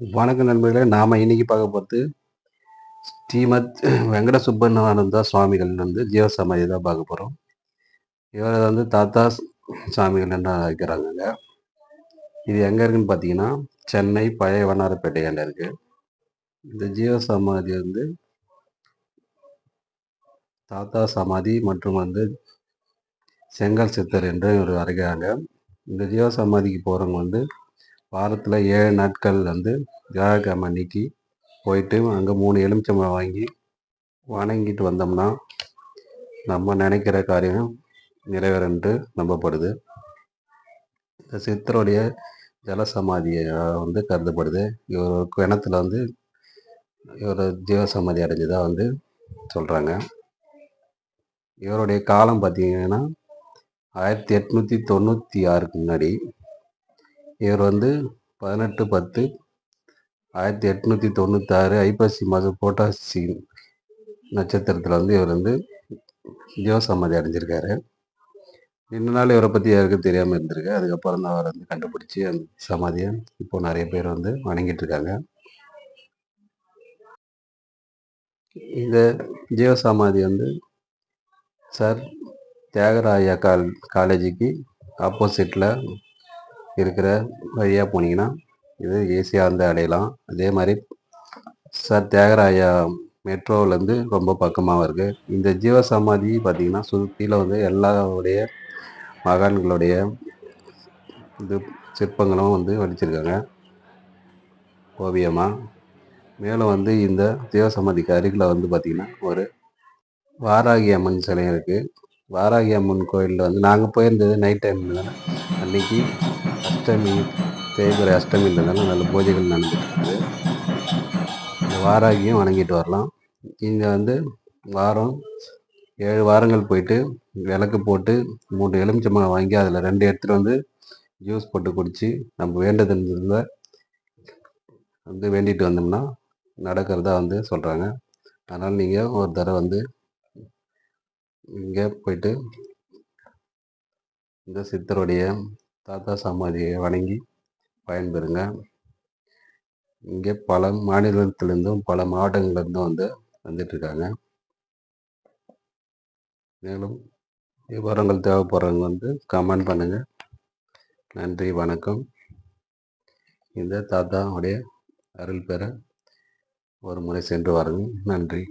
வணக்க நண்பர்களே நாம் இன்னைக்கு பார்க்க போகிறது ஸ்ரீமத் வெங்கட சுப்பண்ணானந்தா சுவாமிகள் வந்து ஜீவசமாதி தான் பார்க்க போகிறோம் இவரை வந்து தாத்தா சாமிகள் என்று அழைக்கிறாங்க இது எங்கே இருக்குன்னு பார்த்தீங்கன்னா சென்னை பழைய வண்ணாரப்பேட்டையில் இருக்குது இந்த ஜீவசமாதி வந்து தாத்தா சமாதி மற்றும் வந்து செங்கல் சித்தர் என்று ஒரு அழைக்கிறாங்க. இந்த ஜீவசமாதிக்கு போகிறவங்க வந்து வாரத்தில் ஏழு நாட்கள் வந்து வியாழக்கிழமை அன்னைக்கு போயிட்டு அங்கே மூணு எலுமிச்சம்பழம் வாங்கி வணங்கிட்டு வந்தோம்னா நம்ம நினைக்கிற காரியம் நிறைவேறன்று நம்பப்படுது. இந்த சித்தருடைய ஜலசமாதியை வந்து கருதப்படுது. இவர் கிணத்துல வந்து இவர் ஜீவசமாதி அடைஞ்சதாக வந்து சொல்கிறாங்க இவருடைய காலம் பார்த்தீங்கன்னா ஆயிரத்தி எட்நூற்றி தொண்ணூற்றி ஆறுக்கு முன்னாடி இவர் வந்து பதினெட்டு பத்து ஆயிரத்தி எட்நூற்றி தொண்ணூத்தாறு ஐப்பசி மாதம் போட்டாசி நட்சத்திரத்தில் வந்து இவர் வந்து ஜீவசமாதி அடைஞ்சிருக்காரு. இன்ன நாள் இவரை பற்றி யாருக்கும் தெரியாமல் இருந்திருக்கு. அதுக்கப்புறம் தான் அவர் வந்து கண்டுபிடிச்சி அந்த சமாதியை இப்போது நிறைய பேர் வந்து வணங்கிட்டு இருக்காங்க. இந்த ஜீவசமாதி வந்து சார் தியாகராயா கால் காலேஜுக்கு ஆப்போசிட்டில் இருக்கிற வழியாக போனீங்கன்னா இது ஈஸியாக வந்து அடையலாம் அதே மாதிரி சார் தியாகராயா மெட்ரோவிலேருந்து ரொம்ப பக்கமாக இருக்குது இந்த ஜீவசமாதி பார்த்திங்கன்னா சுற்றியில் வந்து எல்லாருடைய மகான்களுடைய இது சிற்பங்களும் வந்து வடிச்சிருக்காங்க. ஓவியமாக மேலும் வந்து இந்த தேவசமாதிக்கு அருகில் வந்து பார்த்திங்கன்னா ஒரு வாராகி அம்மன் சிலையும் இருக்குது வாராகி அம்மன் கோயிலில் வந்து நாங்கள் போயிருந்தது நைட் டைமில் அன்னைக்கு அஷ்டமி தேய்பிரை அஷ்டமின்றதுனால நல்ல பூஜைகள் நடந்துட்டு இந்த வாராகியும் வணங்கிட்டு வரலாம். இங்கே வந்து வாரம் ஏழு வாரங்கள் போயிட்டு விளக்கு போட்டு மூன்று எலுமிச்சம்பழம் வாங்கி அதில் ரெண்டு எடுத்துகிட்டு வந்து ஜூஸ் போட்டு குடித்து நம்ம வேண்டதில் வந்து வேண்டிட்டு வந்தோம்னா நடக்கிறதா வந்து சொல்கிறாங்க அதனால் நீங்கள் ஒரு தடவை வந்து இங்கே போயிட்டு இந்த சித்தருடைய தாத்தா சமாதியை வணங்கி பயன்பெறுங்க. இங்கே பல மாநிலத்திலிருந்தும் பல மாவட்டங்கள்லேருந்தும் வந்து வந்துட்டுருக்காங்க. மேலும் விவரங்கள் தேவைப்படுறவங்க வந்து கமெண்ட் பண்ணுங்கள் நன்றி வணக்கம். இந்த தாத்தாவுடைய அருள் பெற ஒரு முறை சென்று வாருங்கள். நன்றி.